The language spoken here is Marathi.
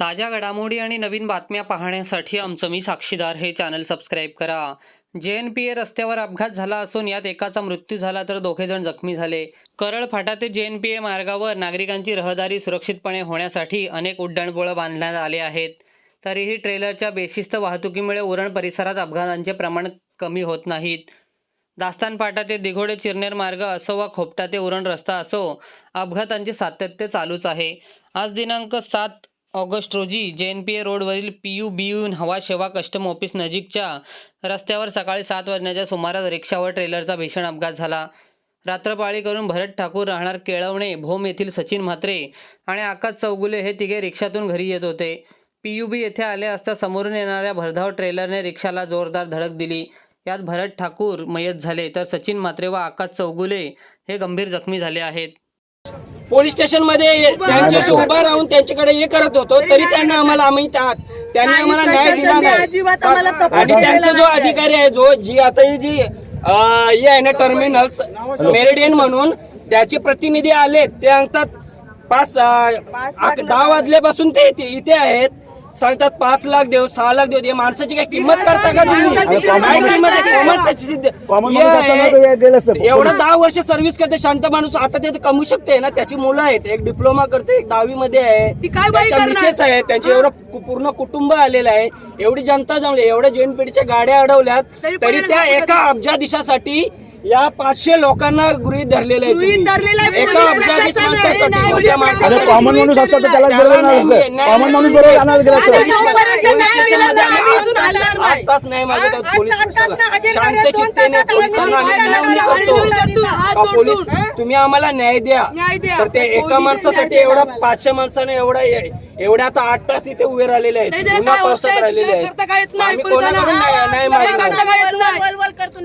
ताज्या घडामोडी आणि नवीन बातम्या पाहण्यासाठी आमचं मी साक्षीदार हे चॅनल सबस्क्राईब करा. जे एन पी ए रस्त्यावर अपघात झाला असून यात एकाचा मृत्यू झाला तर दोघे जण जखमी झाले. करळ फाटा ते जे एन पी ए मार्गावर नागरिकांची रहदारी सुरक्षितपणे होण्यासाठी अनेक उड्डाणपुळं बांधण्यात आले आहेत. तरीही ट्रेलरच्या बेशिस्त वाहतुकीमुळे उरण परिसरात अपघातांचे प्रमाण कमी होत नाहीत. दास्तान फाटा ते दिघोडे चिरनेर मार्ग असो वा खोपटा ते उरण रस्ता असो अपघातांचे सातत्य चालूच आहे. आज दिनांक सात ऑगस्ट रोजी जे एन पी ए रोडवरील पी यू बी यू हवा सेवा कस्टम ऑफिस नजीकच्या रस्त्यावर सकाळी सात वाजण्याच्या सुमारास रिक्षावर ट्रेलरचा भीषण अपघात झाला. रात्रपाळी करून भरत ठाकूर राहणार केळवणे भोम येथील सचिन म्हात्रे आणि आकाश चौगुले हे तिघे रिक्षातून घरी येत होते. पी यू बी येथे आले असता समोरून येणाऱ्या भरधाव ट्रेलरने रिक्षाला जोरदार धडक दिली. यात भरत ठाकूर मयत झाले तर सचिन म्हात्रे व आकाश चौगुले हे गंभीर जखमी झाले आहेत. पोलीस स्टेशनमध्ये त्यांच्याशी उभा राहून त्यांच्याकडे हे करत होतो तरी त्यांना आम्हाला आम्ही त्या- त्यांनी आम्हाला न्याय दिला नाही. आणि त्यांचा जो. अधिकारी आहे जो जी आता ही जी अं, हे आहे ना टर्मिनल्स मेरिडियन म्हणून त्याचे प्रतिनिधी आले ते सांगतात पाच दहा वाजल्यापासून ते इथे आहेत. सांगतात पाच लाख देऊ सहा लाख देऊ. या माणसाची काय किंमत करता का तुम्ही? काय किंमत आहे? कॉमन. एवढं दहा वर्ष सर्व्हिस करते शांत माणूस. आता ते कमवू शकते ना. त्याची मुलं आहेत. एक डिप्लोमा करते एक दहावी मध्ये आहे त्याच्या? मिसेस आहे त्यांचे एवढं पूर्ण कुटुंब आलेलं आहे. एवढी जनता जमली. एवढ्या जैनपेठीच्या गाड्या अडवल्यात. तरी त्या एका अब्जाधीशासाठी या पाचशे लोकांना गृहित धरलेलं आहे. एका माणसासाठी मोठ्या. अरे माणूस असता तर त्याला त्याला नाही असतं माणूस बरोबर आणायला गेला असतं आणि नऊपर्यंत पोलीस स्टेशनमध्ये मिळाला नाही, आम्ही अजून आला पोलीस चित्तेने पोलिसांना आम्ही का पोलीस हं? तुम्ही आम्हाला न्याय द्या न्याय द्या. तर ते एका माणसासाठी न्याय एवढा. पाचशे माणसाने एवढा एवढ्या आता आठ तास इथे उभे राहिलेले आहेत नाही, पावसात? राहिलेले काय आहेत करता काय येत नाही आम्ही पोलिसांना. काय. करता